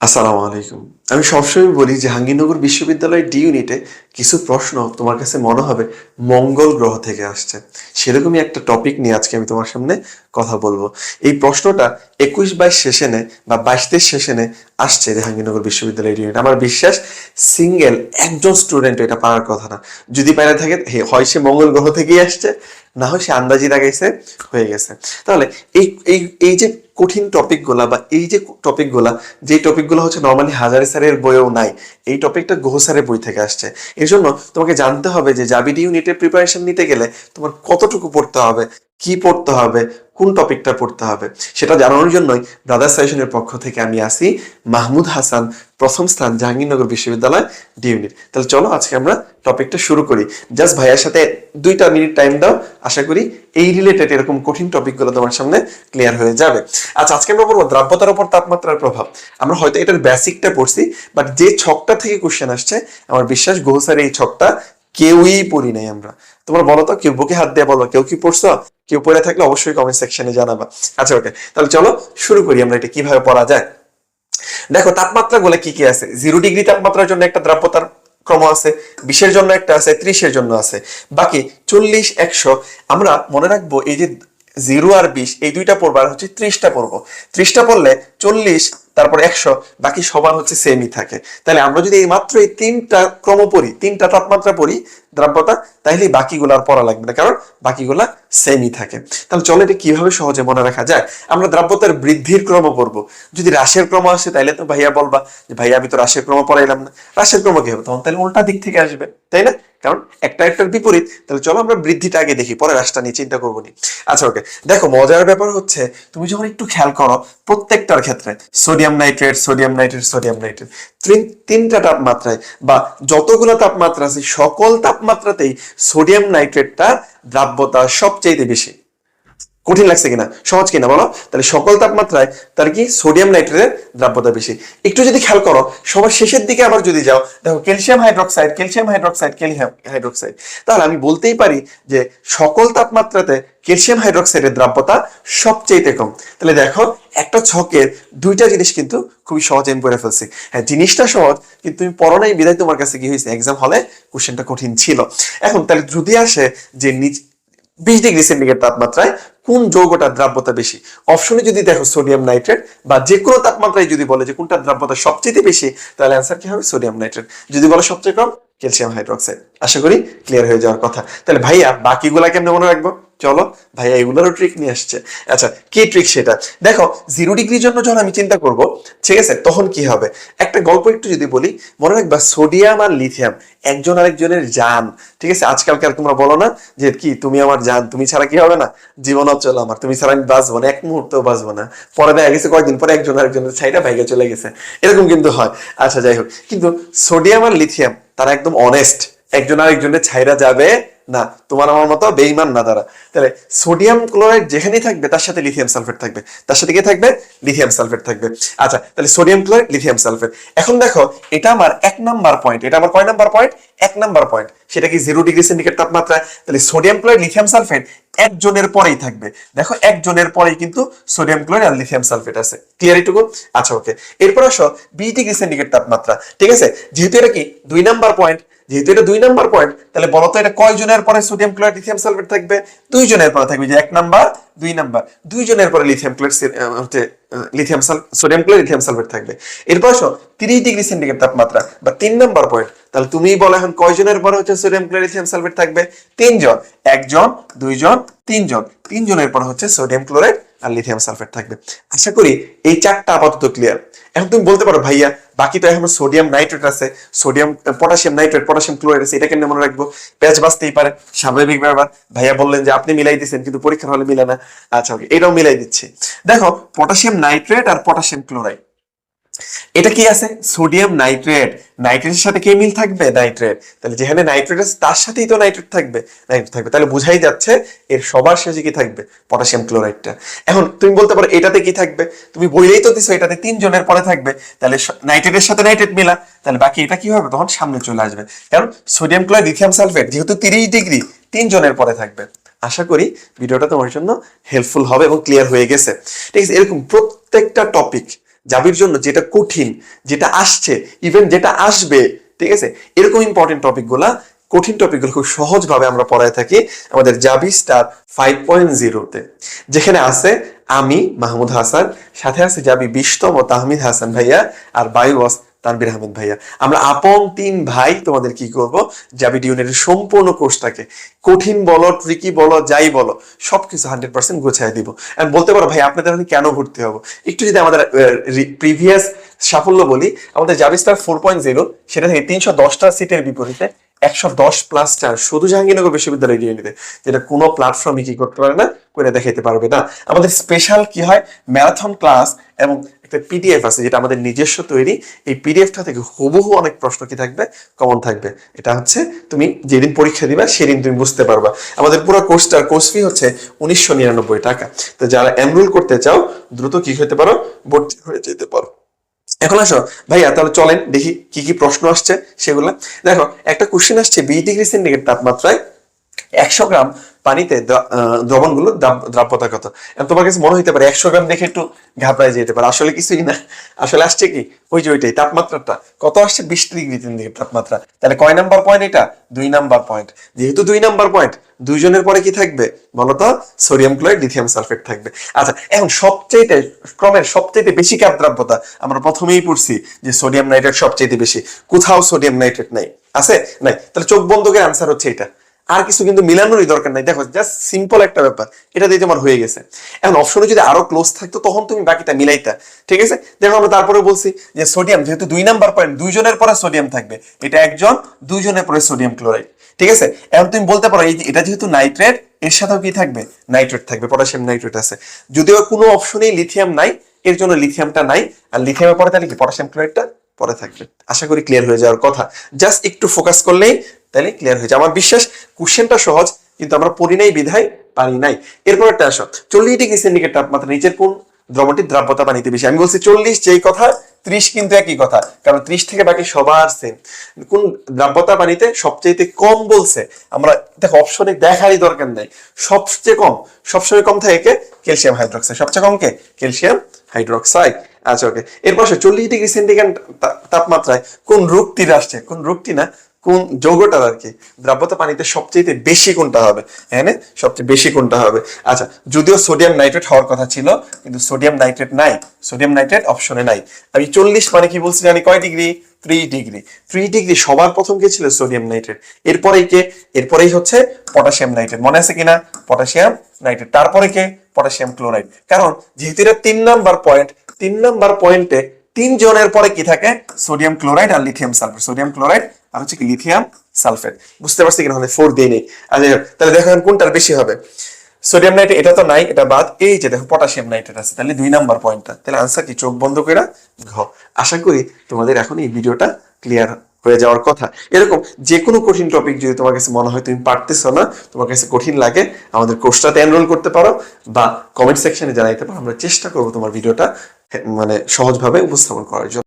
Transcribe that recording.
আসসালামু আলাইকুম। আমি সবসময় বলি যে জাহাঙ্গীরনগর বিশ্ববিদ্যালয়ের ডি ইউনিটে কিছু প্রশ্ন তোমার কাছে মনে হবে, মঙ্গল গ্রহ থেকে আসছে। সেরকমই একটা টপিক নিয়ে আজকে আমি তোমার সামনে কথা বলব। এই প্রশ্নটা একুশ বাইশ সেশনে বা বাইশ তেইশ সেশনে আসছে জাহাঙ্গীরনগর বিশ্ববিদ্যালয়ের ডি ইউনিট। আমার বিশ্বাস সিঙ্গেল একজন স্টুডেন্ট এটা পারার কথা না। যদি পারা থাকে হয় সে মঙ্গল গ্রহ থেকেই আসছে, না হয় সে আন্দাজি লাগাইছে, হয়ে গেছে। তাহলে এই এই যে কঠিন টপিকগুলা বা এই যে টপিকগুলা যে টপিকগুলো হচ্ছে নর্মালি হাজারি স্যারের বইয়েও নাই, এই টপিকটা গোহ স্যারের বই থেকে আসছে। এর জন্য তোমাকে জানতে হবে যে জাবিডি ইউনিটের প্রিপারেশন নিতে গেলে তোমার কতটুকু পড়তে হবে। কি পড়তে হবে, কোন টপিকটা পড়তে হবে, সেটা জানানোর জন্যই ব্রাদার সাজেশনের পক্ষ থেকে আমি আসি মাহমুদ হাসান, প্রথম স্থান, জাহাঙ্গীরনগর বিশ্ববিদ্যালয় ডি ইউনিট তাহলে চলো আজকে আমরা টপিকটা শুরু করি। জাস্ট ভাইয়ার সাথে দুইটা মিনিট টাইম দাও, আশা করি এই রিলেটেড এরকম কঠিন টপিকগুলো তোমার সামনে ক্লিয়ার হয়ে যাবে। আচ্ছা আজকে আমরা পড়ব দ্রাব্যতার উপর তাপমাত্রার প্রভাব। আমরা হয়তো এটার বেসিকটা পড়ছি বাট যে ছকটা থেকে কোশ্চেন আসছে, আমার বিশ্বাস গোহসার এই ছকটা কেউই পড়ি নাই আমরা। তোমরা বলো তো, কেউ বুকে হাত দিয়ে বলো কেউ কি পড়ছো? কেউ পড়ে থাকলে অবশ্যই কমেন্ট সেকশনে জানাবা। আচ্ছা ওকে তাহলে চলো শুরু করি আমরা এটা কীভাবে পড়া যায়। দেখো তাপমাত্রা গুলো কি কি আছে? জিরো ডিগ্রি তাপমাত্রার জন্য একটা দ্রাব্যতার ক্রম আছে, বিশের জন্য একটা আছে, ত্রিশের জন্য আছে। বাকি চল্লিশ, একশো, আমরা মনে রাখব এই যে জিরো আর বিশ, এই দুইটা পড়ব আর হচ্ছে ত্রিশটা পড়ব। ত্রিশটা পড়লে চল্লিশ তারপর একশো, বাকি সবার হচ্ছে সেমই থাকে। তাহলে আমরা যদি এই মাত্র এই তিনটা ক্রম পড়ি, তিনটা তাপমাত্রা পড়ি দ্রাব্যতা তাহলে বাকিগুলো আর পড়া লাগবে না, কারণ বাকিগুলা সেমই থাকে। তাহলে চলো এটা কীভাবে সহজে মনে রাখা যায়? আমরা দ্রাব্যতার বৃদ্ধির ক্রম পড়ব। যদি হ্রাসের ক্রম আসে তাহলে তো ভাইয়া বলবা যে, ভাইয়া, আমি তো হ্রাসের ক্রম পড়াইলাম না। হ্রাসের ক্রম কি হবে? তখন তাহলে উল্টা দিক থেকে আসবে, তাই না? কারণ একটা একটার বিপরীত, তাহলে চলো আমরা বৃদ্ধিটা আগে দেখি পরে রাস্তা নিয়ে চিন্তা করব নি। আচ্ছা ওকে দেখো, মজার ব্যাপার হচ্ছে, তুমি যখন একটু খেয়াল করো, প্রত্যেকটার ক্ষেত্রে sodium nitrate sodium nitrate sodium nitrate তিনটা তাপমাত্রায় বা যতগুলো তাপমাত্রা আছে, সকল তাপমাত্রাতেই সোডিয়াম নাইট্রেটটা দ্রাব্যতা সবচেয়ে বেশি। কঠিন লাগছে কিনা? সহজ কিনা বলো? তাহলে সকল তাপমাত্রায় তার কি? সোডিয়াম নাইট্রেটের দ্রাব্যতা বেশি। একটু যদি খেয়াল করো, সবার শেষের দিকে আবার যদি যাও, দেখো calcium hydroxide calcium hydroxide calcium hydroxide তাহলে আমি বলতেই পারি যে সকল তাপমাত্রাতে ক্যালসিয়াম হাইড্রোক্সাইডের দ্রাব্যতা সবচেয়ে কম। তাহলে দেখো, একটা ছকের দুইটা জিনিস কিন্তু খুবই সহজ আমি পড়ে ফেলছি। হ্যাঁ জিনিসটা সহজ, কিন্তু তুমি পড়ো নাই বিদায়, তোমার কাছে কি হয়েছে? এক্সাম হলে কোশ্চেনটা কঠিন ছিল। এখন তাহলে যদি আসে যে নিচ বিশ ডিগ্রি সেন্টিগ্রেড তাপমাত্রায় কোন যৌগটার দ্রাব্যতা বেশি? অপশনে যদি দেখো সোডিয়াম নাইট্রেট বা যে কোনো তাপমাত্রায় যদি বলে যে কোনটা দ্রাব্যতা সবচেয়ে বেশি, তাহলে অ্যান্সার কি হবে? সোডিয়াম নাইট্রেট যদি বলো সবচেয়ে কম? ক্যালসিয়াম হাইড্রোক্সাইড আশা করি ক্লিয়ার হয়ে যাওয়ার কথা। তাহলে ভাইয়া বাকিগুলা কেমনে মনে রাখব? চলো, ভাইয়া এগুলোরও ট্রিক নিয়ে আসছে। আচ্ছা কি ট্রিক সেটা? দেখো জিরো ডিগ্রির জন্য যখন আমি চিন্তা করব, ঠিক আছে, তখন কি হবে? একটা গল্প একটু যদি বলি, মনে রাখবা সোডিয়াম আর লিথিয়াম একজন আরেকজনের জান। ঠিক আছে আজকালকার তোমরা বলো না যে কি, তুমি আমার জান, তুমি ছাড়া কি হবে না? জীবন অচল আমার, তুমি ছাড়া আমি বাঁচবো না, এক মুহূর্তেও বাঁচবো না। পরে দেখা গেছে কয়েকদিন পরে একজন আরেকজনের ছাইটা ভাইগে চলে গেছে। এরকম কিন্তু হয়। আচ্ছা যাই হোক, কিন্তু সোডিয়াম আর লিথিয়াম তারা একদম অনেস্ট একজন আরেকজনের ছাইরা যাবে, না, তোমার আমার মতো বেইমান না তারা। তাহলে সোডিয়াম ক্লোরাইড যেখানেই থাকবে, তার সাথে লিথিয়াম সালফেট থাকবে। তার সাথে কি থাকবে? লিথিয়াম সালফেট থাকবে। আচ্ছা তাহলে সোডিয়াম ক্লোরাইড লিথিয়াম সালফেট এখন দেখো, এটা আমার এক নাম্বার পয়েন্ট এটা আমার কয় নাম্বার পয়েন্ট এক নাম্বার পয়েন্ট সেটা কি জিরো ডিগ্রি সেন্টিগ্রেড তাপমাত্রা তাহলে সোডিয়াম ক্লোরাইড লিথিয়াম সালফেট একজনের পরেই থাকবে। দেখো, একজনের পরেই কিন্তু সোডিয়াম ক্লোরাইড আর লিথিয়াম সালফেট আছে। ক্লিয়ার এটুকু? আচ্ছা ওকে এরপর আসো বিশ ডিগ্রি সেন্টিগ্রেড তাপমাত্রা। ঠিক আছে? যেহেতু এটা কি? দুই নাম্বার পয়েন্ট যেহেতু এটা দুই নাম্বার পয়েন্ট তাহলে বলতো এটা কয় জনের পরে সোডিয়াম ক্লোরাইড লিথিয়াম সালফেট থাকবে? দুই জনের পরে থাকবে যে এক নাম্বার, দুই নাম্বার। দুই জনের পরে লিথিয়াম ক্লোরাইড হচ্ছে লিথিয়াম সাল সোডিয়াম ক্লোরাইড লিথিয়াম সালফেট থাকবে। এরপর আসো, তিরিশ ডিগ্রি সেন্টিগ্রেড তাপমাত্রা বা তিন নাম্বার পয়েন্ট তাহলে তুমিই বলো এখন কয় জনের পরে হচ্ছে সোডিয়াম ক্লোরাইড লিথিয়াম সালফেট থাকবে? তিনজন। একজন, দুইজন, তিনজন। তিনজনের পর হচ্ছে সোডিয়াম ক্লোরাইড আর লিথিয়াম সালফেট থাকবে। আশা করি এই চারটা আপাতত ক্লিয়ার এখন তুমি বলতে পারো, ভাইয়া, বাকি তো এখন সোডিয়াম নাইট্রেট আছে। Sodium potassium nitrate potassium chloride আছে এটা কেন মনে রাখব। প্যাচ বাঁচতেই পারে। স্বাভাবিক ব্যাপার। ভাইয়া বললেন যে আপনি মিলাই দিচ্ছেন কিন্তু পরীক্ষার হলে মিলে না। আচ্ছা ওকে এটাও মিলাই দিচ্ছে। দেখো পটাশিয়াম নাইট্রেট আর পটাশিয়াম ক্লোরাইড এটা কি আছে? Sodium nitrate. নাইট্রেটের সাথে কে মিল থাকবে? নাইট্রেট। তাহলে যেখানে নাইট্রেট আছে, তার সাথেই তো নাইট্রেট থাকবে। নাইট্রেট থাকবে। তাহলে বুঝাই যাচ্ছে এর সবার শেষে কি থাকবে? পটাশিয়াম ক্লোরাইডটা। এখন তুমি বলতে পারো, এটাতে কি থাকবে? তুমি বইলেই তো দিছো, এটাতে তিনজনের পরে থাকবে। তাহলে নাইট্রেটের সাথে নাইট্রেট মিলা। তাহলে বাকি এটা কি হবে? তখন সামনে চলে আসবে। কারণ সোডিয়াম ক্লোরাইড, লিথিয়াম সালফেট যেহেতু তিরিশ ডিগ্রি, তিনজনের পরে থাকবে। আশা করি ভিডিওটা তোমার জন্য হেল্পফুল হবে এবং ক্লিয়ার হয়ে গেছে। ঠিক আছে, এরকম প্রত্যেকটা টপিক জাবির জন্য যেটা কঠিন, যেটা আসছে ইভেন যেটা আসবে, ঠিক আছে? এরকম ইম্পর্টেন্ট টপিকগুলা কঠিন টপিকগুলো খুব সহজভাবে আমরা পড়ায় থাকি আমাদের জাবি স্টার ফাইভ পয়েন্ট জিরোতে যেখানে আছে আমি, মাহমুদ হাসান, সাথে আছে জাবি বিশতম তাহমিদ হাসান ভাইয়া, আর বায়ুবস তানবির আহমেদ ভাইয়া। আমরা আপন তিন ভাই তোমাদের কি করব? জাবিড ডিউনের সম্পূর্ণ কোর্সটাকে কঠিন বলো ট্রিকি বলো, যাই বলো, সবকিছু হান্ড্রেড পার্সেন্ট গোছায় দিব। আমি বলতে পারো, ভাই আপনাদের আমি কেন ভর্তি হব? একটু যদি আমাদের প্রিভিয়াস সাফল্য বলি, আমাদের জাবিস্টার ফোর পয়েন্ট জিরো সেটা থেকে তিনশো দশটা সিটের বিপরীতে একশো দশ প্লাস শুধু জাহাঙ্গীরনগর বিশ্ববিদ্যালয় ডিউনিতে যেটা কোনো প্ল্যাটফর্মে কি করতে পারে না, করে দেখাইতে পারবে না। আমাদের স্পেশাল কি হয়? ম্যারাথন ক্লাস এবং একটা পিডিএফ আছে, যেটা আমাদের নিজস্ব তৈরি। এই পিডিএফটা থেকে হুবহু অনেক প্রশ্ন কি থাকবে? কমন থাকবে। এটা হচ্ছে তুমি যেদিন পরীক্ষা দিবা, সেদিন তুমি বুঝতে পারবা। আমাদের পুরো কোর্সটার কোর্স ফি হচ্ছে উনিশশো নিরানব্বই টাকা। তো যারা এনরোল করতে চাও, দ্রুত কি হতে পারো? ভর্তি হয়ে যেতে পারো। এখন আসো, ভাইয়া, তাহলে চলেন দেখি কি কি প্রশ্ন আসছে সেগুলো। দেখো, একটা কোশ্চেন আসছে, বিশ ডিগ্রি সেন্টিগ্রেড তাপমাত্রায় একশো গ্রাম পানিতে দ্রা- আহ, দ্রবণগুলো দ্রাব- দ্রাব্যতা কত তোমার কাছে মনে হইতে পারে একশো গ্রাম দেখে একটু ঘাবড়ায় যেতে পারে। আসলে কিছুই না। আসলে আসছে কি? ওই যে ওইটাই তাপমাত্রাটা। কত আসছে? বিশ ডিগ্রি সেন্টিগ্রেড তাপমাত্রা। তাহলে কয় নাম্বার পয়েন্ট এটা? দুই নাম্বার পয়েন্ট যেহেতু দুই নাম্বার পয়েন্ট দুইজনের পরে কি থাকবে? বলতো সোডিয়াম ক্লোরাইড লিথিয়াম সালফেট থাকবে। আচ্ছা এখন সবচেয়ে ক্রমের সবচেয়ে বেশি কাপ দ্রাব্যতা? আমরা প্রথমেই পড়ছি যে সোডিয়াম নাইট্রেট সবচেয়ে বেশি। কোথাও সোডিয়াম নাইট্রেট নাই। আছে? নাই। তাহলে চোখ বন্ধ করে আনসার হচ্ছে এটা। আর কিছু কিন্তু মিলানোরই দরকার নাই। দেখো জাস্ট সিম্পল একটা ব্যাপার। এটা দিয়ে তোমার হয়ে গেছে। এখন অপশনে যদি আরও ক্লোজ থাকতো, তখন তুমি বাকিটা মিলাইতা। ঠিক আছে? দেখো, আমরা তারপরে বলছি যে সোডিয়াম যেহেতু দুই নাম্বার পয়েন্ট দুইজনের পরে সোডিয়াম থাকবে। এটা একজন, দুইজনের পরে সোডিয়াম ক্লোরাইড ঠিক আছে? এখন তুমি বলতে পারো, এই এটা যেহেতু নাইট্রেট এর সাথেও কি থাকবে? নাইট্রেট থাকবে পটাশিয়াম নাইট্রেট আছে। যদিও কোনো অপশনেই লিথিয়াম নাই, এর জন্য লিথিয়ামটা নাই। আর লিথিয়ামের পরে তাহলে কি? পটাশিয়াম ক্লোরাইডটা পরে থাকবে। আশা করি ক্লিয়ার হয়ে যাওয়ার কথা। জাস্ট একটু ফোকাস করলেই তাহলে ক্লিয়ার হয়ে যায়। আমার বিশ্বাস কোশ্চেনটা সহজ, কিন্তু আমরা পড়ি নাই, বিধায় পারি নাই। এরপর একটা আসো চল্লিশ ডিগ্রি সেন্টিগ্রেড তাপমাত্রা নিচের কোন দ্রবণটির দ্রাব্যতা পানিতে বেশি? আমি বলছি চল্লিশ যেই কথা, ত্রিশ কিন্তু একই কথা, কারণ ত্রিশ থেকে বাকি সবার সেম কোন দ্রাব্যতা পানিতে সবচেয়ে কম বলছে? আমরা, দেখো অপশনে দেখারই দরকার নেই। সবচেয়ে কম, সবসময় কম থাকে কে ক্যালসিয়াম হাইড্রোক্সাইড সবচেয়ে কম কে? ক্যালসিয়াম হাইড্রোক্সাইড আচ্ছা ওকে এরপর চল্লিশ ডিগ্রি সেন্টিগ্রেড তাপমাত্রায় কোন রোগটির আসছে কোন রোগটি না কোন যৌগটা আর কি? দ্রাব্যতা পানিতে সবচেয়ে বেশি কোনটা হবে? হ্যাঁ সবচেয়ে বেশি কোনটা হবে? আচ্ছা যদিও সোডিয়াম নাইট্রেট হওয়ার কথা ছিল, কিন্তু সোডিয়াম নাইট্রেট নাই। সোডিয়াম নাইট্রেট অপশনে নাই। আমি চল্লিশ মানে কি বলছি জানি? কয় degree? Three degree. Three degree সবার প্রথম কে ছিল? Sodium nitrate. এরপরেই কে? এরপরেই হচ্ছে পটাশিয়াম নাইট্রেট। মনে আছে কিনা? Potassium nitrate. তারপরে কে? Potassium chloride. কারণ যেহেতু এটা তিন নাম্বার পয়েন্ট তিন নাম্বার পয়েন্টে তিন জনের পরে কি থাকে? সোডিয়াম ক্লোরাইড আর লিথিয়াম সালফেট সোডিয়াম ক্লোরাইড আর হচ্ছে লিথিয়াম সালফেট বুঝতে পারছি কিনা? ফোর দিয়ে নেই। তাহলে দেখো কোনটার বেশি হবে? সোডিয়াম নাইট্রেট এটা তো নাই, এটা বাদ। এই যে দেখো পটাশিয়াম নাইট্রেট আছে, তাহলে দুই নাম্বার পয়েন্টটা তাহলে আনসার কি? চোখ বন্ধ করে ঘ। আশা করি তোমাদের এখন এই ভিডিওটা ক্লিয়ার হয়ে যাওয়ার কথা। এরকম যে কোনো কঠিন টপিক যদি তোমার কাছে মনে হয় তুমি পারতেছো না, তোমার কাছে কঠিন লাগে, আমাদের কোর্সটাতে এনরোল করতে পারো, বা কমেন্ট সেকশনে জানাইতে পারো। আমরা চেষ্টা করব তোমার ভিডিওটা মানে সহজভাবে উপস্থাপন করার জন্য।